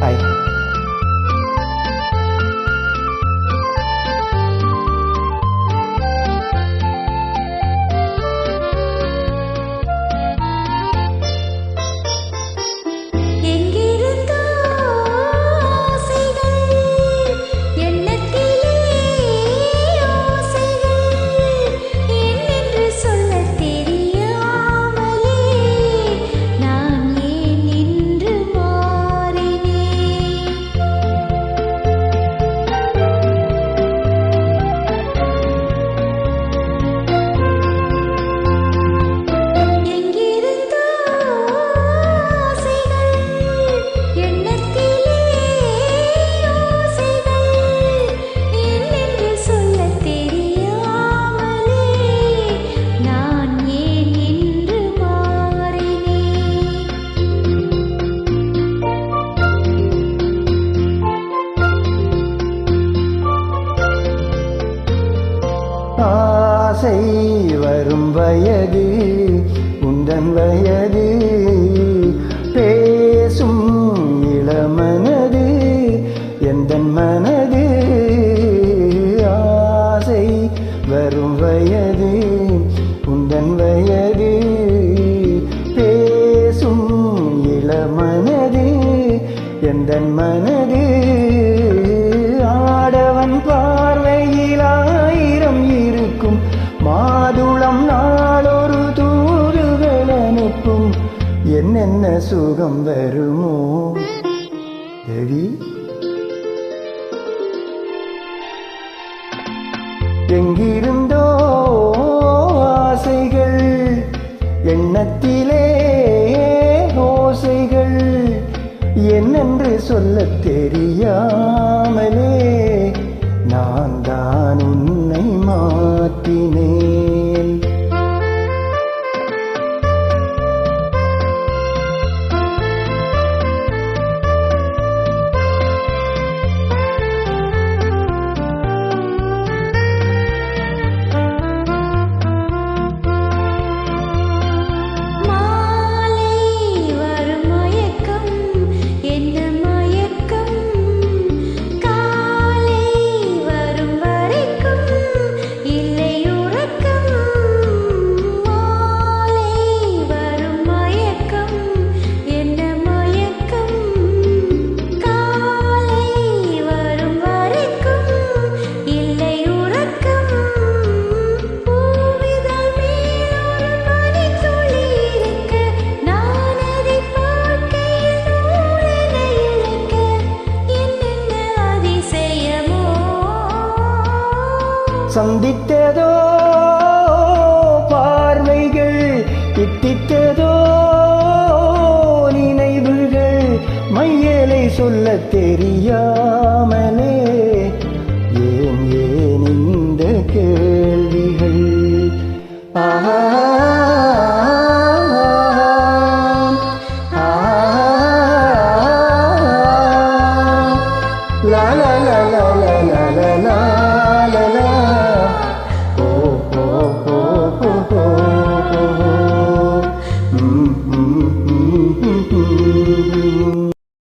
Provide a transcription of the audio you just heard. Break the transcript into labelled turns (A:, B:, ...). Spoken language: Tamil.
A: Bye.
B: ஆசை வரும் வயது உந்தன் வயது. பேசும் இளமனது எந்த மனது? ஆசை வரும் வயது உந்தன் வயது. பேசும் இளமனது எந்த மனது? நம் நாளொரு தூதுகள் அனுப்பும் என்னென்ன சுகம் வருமோ? தேவி எங்கிருந்தோ ஆசைகள் எண்ணத்திலே ஓசைகள் என்னென்று சொல்ல தெரியாமலே நான் தான் உன்னை மாற்றினேன். சந்தித்ததோ பார்வைகள் இத்தித்ததோ நினைவுகள் மையலை சொல்ல தெரியாமலே ஏன் ஏன் இந்த கேள்விகள் ஆஹா la la la la la